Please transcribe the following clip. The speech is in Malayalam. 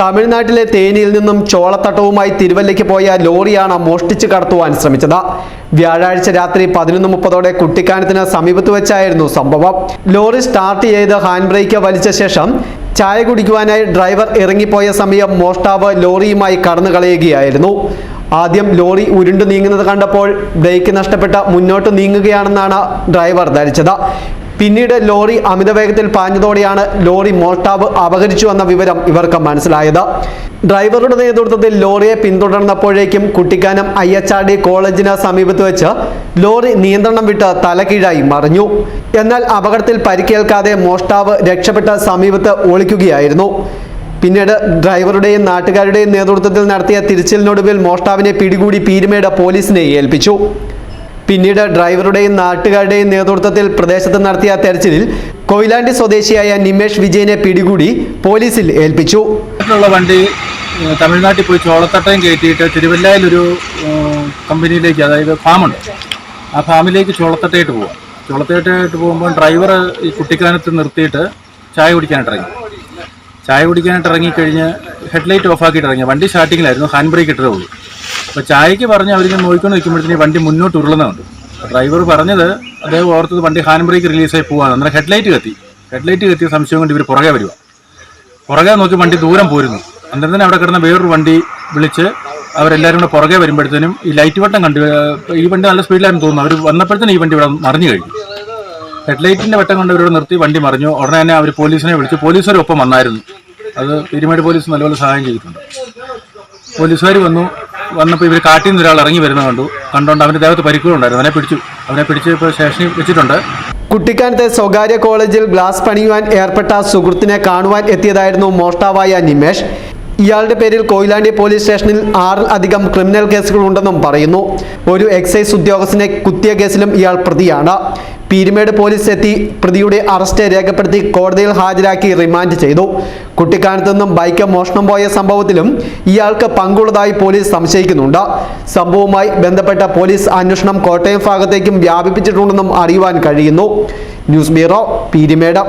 തമിഴ്നാട്ടിലെ തേനിയിൽ നിന്നും ചോളത്തട്ടവുമായി തിരുവല്ലയ്ക്ക് പോയ ലോറിയാണ് മോഷ്ടിച്ച് കടത്തുവാൻ ശ്രമിച്ചത്. വ്യാഴാഴ്ച രാത്രി പതിനൊന്ന് മുപ്പതോടെ കുട്ടിക്കാനത്തിന് സമീപത്ത് വെച്ചായിരുന്നു സംഭവം. ലോറി സ്റ്റാർട്ട് ചെയ്ത് ഹാൻഡ് ബ്രേക്ക് വലിച്ച ശേഷം ചായ കുടിക്കുവാനായി ഡ്രൈവർ ഇറങ്ങിപ്പോയ സമയം മോഷ്ടാവ് ലോറിയുമായി കടന്നു കളയുകയായിരുന്നു. ആദ്യം ലോറി ഉരുണ്ടു നീങ്ങുന്നത് കണ്ടപ്പോൾ ബ്രേക്ക് നഷ്ടപ്പെട്ട് മുന്നോട്ട് നീങ്ങുകയാണെന്നാണ് ഡ്രൈവർ ധരിച്ചത്. പിന്നീട് ലോറി അമിതവേഗത്തിൽ പാഞ്ഞതോടെയാണ് ലോറി മോൾട്ടാവ് എന്ന വിവരം ഇവർക്ക് മനസ്സിലായത്. ഡ്രൈവറുടെ നേതൃത്വത്തിൽ ലോറിയെ പിന്തുടർന്നപ്പോഴേക്കും Kuttikkanam I H R D കോളേജിന് സമീപത്ത് വെച്ച് ലോറി നിയന്ത്രണം വിട്ട് തലകീഴായി മറിഞ്ഞു. എന്നാൽ അപകടത്തിൽ പരിക്കേൽക്കാതെ മോഷ്ടാവ് രക്ഷപ്പെട്ട് സമീപത്ത് ഒളിക്കുകയായിരുന്നു. പിന്നീട് ഡ്രൈവറുടെയും നാട്ടുകാരുടെയും നേതൃത്വത്തിൽ നടത്തിയ തിരച്ചിലിനൊടുവിൽ മോഷ്ടാവിനെ പിടികൂടി പീരുമേട് പോലീസിനെ ഏൽപ്പിച്ചു. പിന്നീട് ഡ്രൈവറുടെയും നാട്ടുകാരുടെയും നേതൃത്വത്തിൽ പ്രദേശത്ത് നടത്തിയ തെരച്ചിലിൽ കൊയിലാണ്ടി സ്വദേശിയായ നിമേഷ് വിജയനെ പിടികൂടി പോലീസിൽ ഏൽപ്പിച്ചു. വണ്ടി തമിഴ്നാട്ടിൽ പോയി ചോളത്തട്ടയും കയറ്റിയിട്ട് തിരുവല്ലയിലൊരു കമ്പനിയിലേക്ക് അതായത് ഫാമുണ്ട്. ആ ഫാമിലേക്ക് ചോളത്തട്ടയായിട്ട് പോവാം. ചോളത്തട്ടയായിട്ട് പോകുമ്പോൾ ഡ്രൈവർ ഈ കുട്ടിക്കാനത്ത് നിർത്തിയിട്ട് ചായ കുടിക്കാനായിട്ട് ഇറങ്ങി. ചായ കുടിക്കാനായിട്ട് ഇറങ്ങിക്കഴിഞ്ഞ് ഹെഡ്ലൈറ്റ് ഓഫ് ആക്കിയിട്ട് ഇറങ്ങി. വണ്ടി സ്റ്റാർട്ടിങ്ങിലായിരുന്നു. ഹാൻഡ് ബ്രേക്ക് ഇട്ടതേ അപ്പോൾ ചായക്ക് പറഞ്ഞ് അവരിങ്ങനെ നോക്കിക്കൊണ്ട് നിൽക്കുമ്പോഴത്തേന് വണ്ടി മുന്നോട്ട് ഉരുളുന്നുണ്ട്. ഡ്രൈവർ പറഞ്ഞത് അദ്ദേഹം ഓർത്തത് വണ്ടി ഹാൻഡ് ബ്രേക്ക് റിലീസായി പോവാണ് അന്നേരം ഹെഡ്ലൈറ്റ് കത്തി. ഹെഡ്ലൈറ്റ് കത്തിയ സംശയം കൊണ്ട് ഇവർ പുറകെ വരിക. പുറകെ നോക്കി വണ്ടി ദൂരം പോരുന്നു. അന്നേരം തന്നെ അവിടെ കിടന്ന വേറൊരു വണ്ടി വിളിച്ച് അവരെല്ലാവരും കൂടെ പുറകെ വരുമ്പോഴത്തേനും ഈ ലൈറ്റ് വട്ടം കണ്ടു. ഈ വണ്ടി നല്ല സ്പീഡിലായിരുന്നു തോന്നുന്നു. അവർ വന്നപ്പോഴത്തേനും ഈ വണ്ടി ഇവിടെ മറിഞ്ഞു കഴിഞ്ഞു. ഹെഡ്ലൈറ്റിന്റെ വട്ടം കൊണ്ട് ഇവരോട് നിർത്തി വണ്ടി മറിഞ്ഞു. ഉടനെ തന്നെ അവർ പോലീസിനെ വിളിച്ചു പോലീസുകാരൊപ്പം വന്നായിരുന്നു. അത് പെരുമാടി പോലീസ് നല്ലപോലെ സഹായം ചെയ്തിട്ടുണ്ട്. പോലീസുകാർ വന്നു. വന്നപ്പോൾ ഇവർ കാട്ടിൽ നിന്ന് ഒരാൾ ഇറങ്ങി വരുന്നത് കണ്ടു. കണ്ടുകൊണ്ട് അവന്റെ ദേഹത്ത് പരിക്കുകളുണ്ടായിരുന്നു അവനെ പിടിച്ചു. അവനെ പിടിച്ച് ഇപ്പോൾ സ്റ്റേഷനിൽ വെച്ചിട്ടുണ്ട്. കുട്ടിക്കാനത്തെ സ്വകാര്യ കോളേജിൽ ഗ്ലാസ് പണിയുവാൻ ഏർപ്പെട്ട സുഹൃത്തിനെ കാണുവാൻ എത്തിയതായിരുന്നു മോഷ്ടാവായ നിമേഷ്. ഇയാളുടെ പേരിൽ കൊയിലാണ്ടി പോലീസ് സ്റ്റേഷനിൽ ആറിൽ അധികം ക്രിമിനൽ കേസുകൾ ഉണ്ടെന്നും പറയുന്നു. ഒരു എക്സൈസ് ഉദ്യോഗസ്ഥനെ കുത്തിയ കേസിലും ഇയാൾ പ്രതിയാണ്. പീരുമേട് പോലീസ് എത്തി. പ്രതിയുടെ അറസ്റ്റ് രേഖപ്പെടുത്തി കോടതിയിൽ ഹാജരാക്കി റിമാൻഡ് ചെയ്തു. കുട്ടിക്കാനത്തു നിന്നും ബൈക്ക് മോഷണം പോയ സംഭവത്തിലും ഇയാൾക്ക് പങ്കുള്ളതായി പോലീസ് സംശയിക്കുന്നുണ്ട്. സംഭവവുമായി ബന്ധപ്പെട്ട പോലീസ് അന്വേഷണം കോട്ടയം ഭാഗത്തേക്കും വ്യാപിപ്പിച്ചിട്ടുണ്ടെന്നും അറിയുവാൻ കഴിയുന്നു. News bureau Peermade.